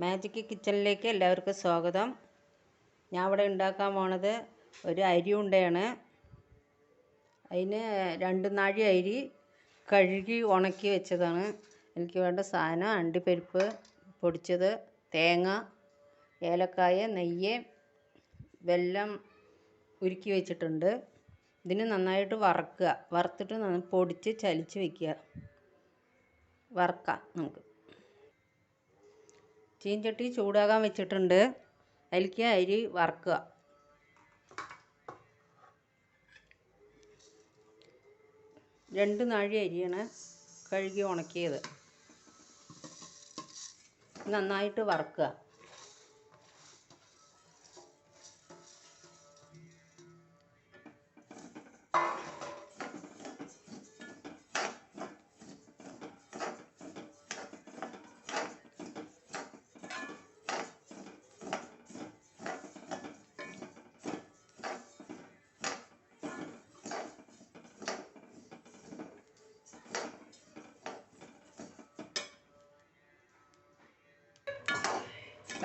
Magic കിച്ചണിലേക്ക് എല്ലാവർക്കും സ്വാഗതം. ഞാൻ ഇവിടെ ഉണ്ടാക്കാൻ പോണത് ഒരു അരി ഉണ്ടയാണ്. അതിന് രണ്ട് നാഴി അരി കഴുകി ഉണക്കി വെച്ചതാണ്. എനിക്ക് വേണ്ട സാധനം അണ്ടിപ്പരിപ്പ് പൊടിച്ചത് തേങ്ങ ഏലക്കായ നെയ്യ് വെല്ലം ഉരുക്കി വെച്ചിട്ടുണ്ട്. ഇതിന് നന്നായിട്ട് വറക്കുക. വറുത്തിട്ട് പൊടിച്ച് ചലിച്ച് വെക്കുക. വറക്കാം നമുക്ക്. ചീഞ്ചട്ടി ചൂടാകാൻ വെച്ചിട്ടുണ്ട്. അതിലേക്ക് അരി വറക്കുക. രണ്ട് നാഴി അരിയാണ് കഴുകി ഉണക്കിയത്. നന്നായിട്ട് വറക്കുക.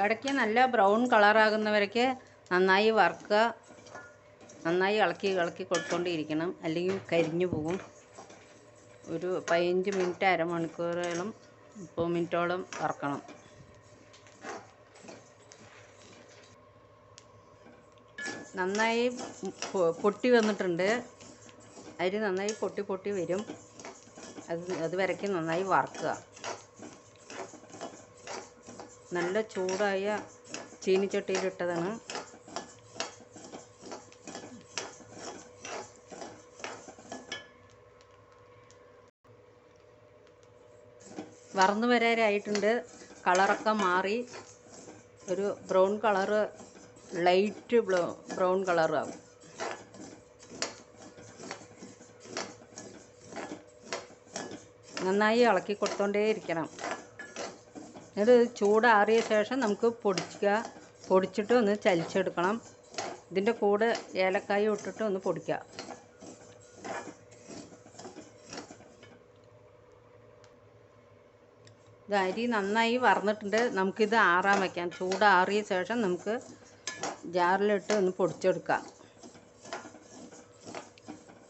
ഇടയ്ക്ക് നല്ല ബ്രൗൺ കളറാകുന്നവരേക്ക് നന്നായി വറുക്കുക നന്നായി ഇളക്കി ഇളക്കി കൊടുത്തോണ്ടിരിക്കണം. അല്ലെങ്കിൽ കരിഞ്ഞു പോകും. ഒരു പതിനഞ്ച് മിനിറ്റ് അരമണിക്കൂറോളം മുപ്പത് മിനിറ്റോളം വറക്കണം. നന്നായി പൊട്ടി വന്നിട്ടുണ്ട്. അരി നന്നായി പൊട്ടി പൊട്ടി വരും. അത് അതുവരയ്ക്ക് നന്നായി വറുക്കുക. നല്ല ചൂടായ ചീനിച്ചട്ടിയിലിട്ടതാണ്. വറന്നു വരാറായിട്ടുണ്ട് കളറൊക്കെ മാറി. ഒരു ബ്രൗൺ കളറ് ലൈറ്റ് ബ്രൗൺ കളറാകും നന്നായി ഇളക്കി കൊടുത്തോണ്ടേ ഇത് ചൂടാറിയ ശേഷം നമുക്ക് പൊടിക്കുക പൊടിച്ചിട്ട് ഒന്ന് ചലിച്ചെടുക്കണം. ഇതിന്റെ കൂടെ ഏലക്കായ ഇട്ടിട്ട് ഒന്ന് പൊടിക്കുക. ഇത് അരി നന്നായി വറന്നിട്ടുണ്ട്. നമുക്കിത് ആറാൻ വയ്ക്കാം ചൂടാറിയ ശേഷം നമുക്ക് ജാറിലിട്ട് ഒന്ന് പൊടിച്ചെടുക്കാം.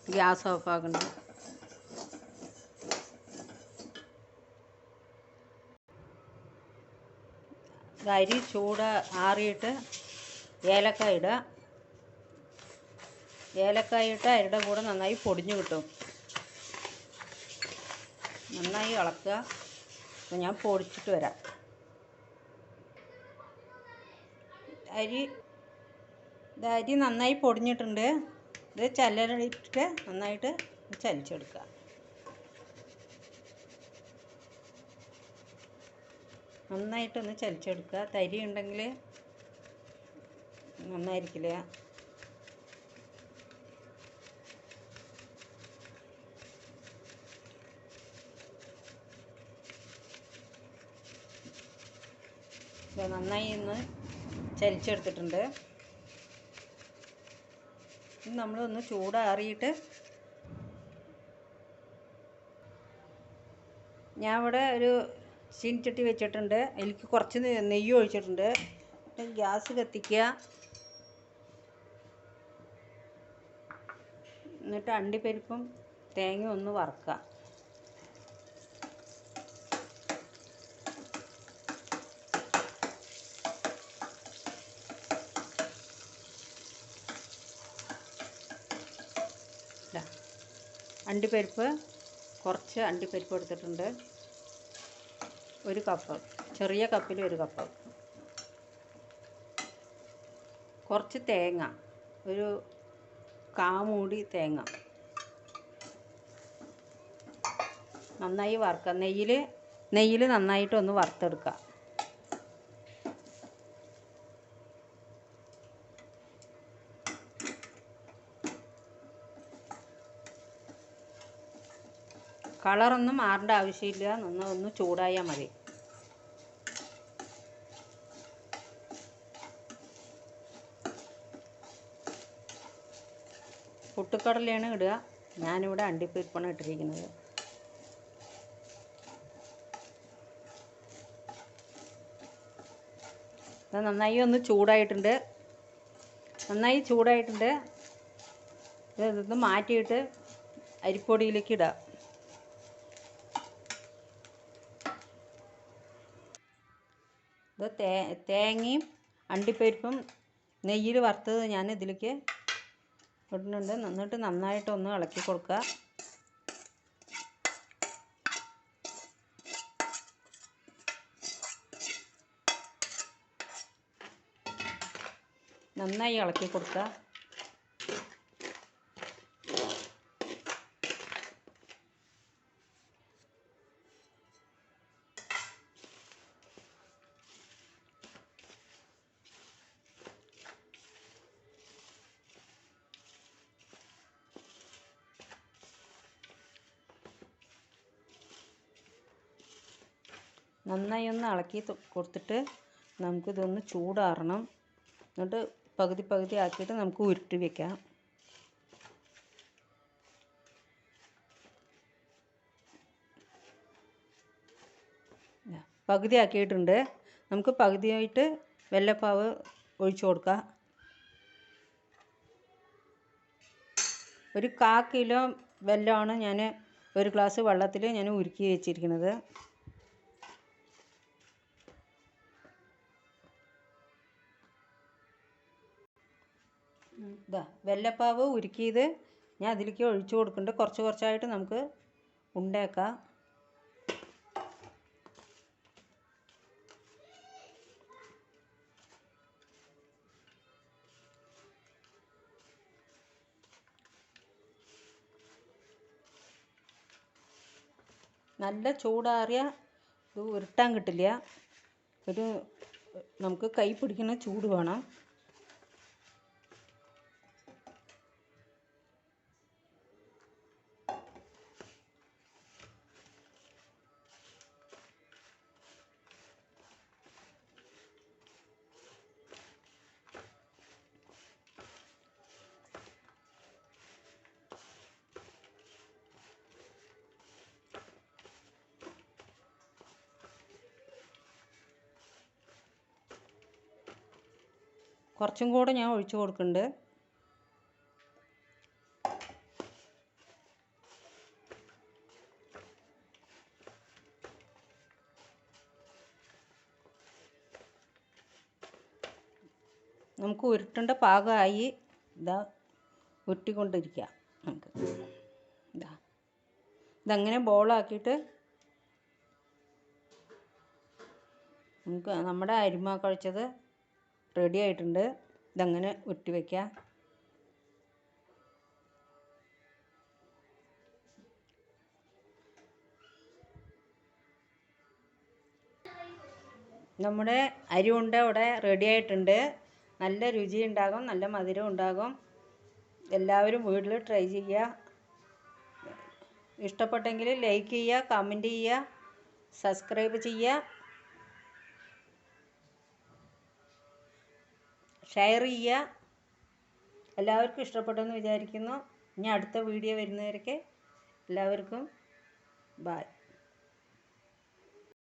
ഗ്യാസ് ഓഫ് അരി ചൂട് ആറിയിട്ട് ഏലക്ക ഇടുക. ഏലക്കായ ഇട്ട് അരിയുടെ കൂടെ നന്നായി പൊടിഞ്ഞു കിട്ടും. നന്നായി ഇളക്കുക. അപ്പം ഞാൻ പൊടിച്ചിട്ട് വരാം. അരി ഇത് അരി നന്നായി പൊടിഞ്ഞിട്ടുണ്ട്. ഇത് ചല്ലരിട്ട് നന്നായിട്ട് ചലിച്ചെടുക്കുക. നന്നായിട്ടൊന്ന് ചലിച്ചെടുക്കുക തരി ഉണ്ടെങ്കിൽ നന്നായിരിക്കില്ല. നന്നായി ഒന്ന് ചലിച്ചെടുത്തിട്ടുണ്ട് നമ്മളൊന്ന് ചൂടാറിയിട്ട് ഞാൻ ഇവിടെ ഒരു ചീനിച്ചട്ടി വെച്ചിട്ടുണ്ട്. എനിക്ക് കുറച്ച് നെയ്യ് ഒഴിച്ചിട്ടുണ്ട്. ഗ്യാസ് കത്തിക്കുക. എന്നിട്ട് അണ്ടിപ്പരിപ്പും തേങ്ങയും ഒന്ന് വറുക്കുക. അണ്ടിപ്പരിപ്പ് കുറച്ച് അണ്ടിപ്പരിപ്പ് എടുത്തിട്ടുണ്ട്. ഒരു കപ്പ്. ചെറിയ കപ്പിൽ ഒരു കപ്പ്. കുറച്ച് തേങ്ങ. ഒരു കാമൂടി തേങ്ങ. നന്നായി വറുക്കുക നെയ്യിൽ നെയ്യിൽ നന്നായിട്ടൊന്ന് വറുത്തെടുക്കുക കളറൊന്നും മാറേണ്ട ആവശ്യമില്ല. നന്ന ഒന്ന് ചൂടായാൽ മതി. പൊട്ടുക്കടലയാണ് ഇടുക. ഞാനിവിടെ അണ്ടിപ്പരിപ്പാണ് ഇട്ടിരിക്കുന്നത്. നന്നായി ഒന്ന് ചൂടായിട്ടുണ്ട്. നന്നായി ചൂടായിട്ടുണ്ട്. ഇത് ഇതൊന്ന് മാറ്റിയിട്ട് അരിപ്പൊടിയിലേക്ക് ഇടാം. ഇത് തേ തേങ്ങയും അണ്ടിപ്പരിപ്പും നെയ്യിൽ വറുത്തത് ഞാൻ ഇതിലേക്ക് ഇടുന്നുണ്ട്. എന്നിട്ട് നന്നായിട്ടൊന്ന് ഇളക്കി കൊടുക്കുക. നന്നായി ഇളക്കി കൊടുക്കുക. നന്നായി ഒന്ന് ഇളക്കി കൊടുത്തിട്ട് നമുക്കിതൊന്ന് ചൂടാറണം. എന്നിട്ട് പകുതി പകുതി ആക്കിയിട്ട് നമുക്ക് ഉരുട്ടി വെക്കാം. പകുതി ആക്കിയിട്ടുണ്ട്. നമുക്ക് പകുതിയായിട്ട് വെള്ളപ്പാവ് ഒഴിച്ചു കൊടുക്കാം. ഒരു കാ കിലോ വെല്ലമാണ് ഞാൻ ഒരു ഗ്ലാസ് വെള്ളത്തിൽ ഞാൻ ഉരുക്കി വെച്ചിരിക്കുന്നത്. ഇതാ വെല്ലപ്പാവ് ഉരുക്കിയത് ഞാൻ അതിലേക്ക് ഒഴിച്ചു കൊടുക്കുന്നുണ്ട്. കുറച്ച് കുറച്ചായിട്ട് നമുക്ക് ഉണ്ടാക്കാം. നല്ല ചൂടാറിയ ഇത് ഉരുട്ടാൻ കിട്ടില്ല. ഒരു നമുക്ക് കൈ പിടിക്കുന്ന ചൂട് വേണം. കുറച്ചും കൂടെ ഞാൻ ഒഴിച്ചു കൊടുക്കുന്നുണ്ട്. നമുക്ക് ഉരുട്ടേണ്ട പാകമായി ഇതാ ഉരുട്ടിക്കൊണ്ടിരിക്കുക നമുക്ക്. ഇതാ. ഇതങ്ങനെ ബോളാക്കിയിട്ട് നമുക്ക് നമ്മുടെ അരിമ കഴിച്ചത് റെഡി ആയിട്ടുണ്ട്. ഇതങ്ങനെ ഉരുട്ടി വയ്ക്കാം നമ്മുടെ അരി ഉണ്ട ഇവിടെ റെഡി ആയിട്ടുണ്ട്. നല്ല രുചി ഉണ്ടാകും നല്ല മധുരം ഉണ്ടാകും. എല്ലാവരും വീട്ടിൽ ട്രൈ ചെയ്യുക. ഇഷ്ടപ്പെട്ടെങ്കിൽ ലൈക്ക് ചെയ്യുക കമന്റ് ചെയ്യുക സബ്സ്ക്രൈബ് ചെയ്യുക. ഷെയർ ചെയ്യുക. എല്ലാവർക്കും ഇഷ്ടപ്പെട്ടെന്ന് വിചാരിക്കുന്നു. ഇനി അടുത്ത വീഡിയോ വരുന്നവരൊക്കെ എല്ലാവർക്കും ബായ്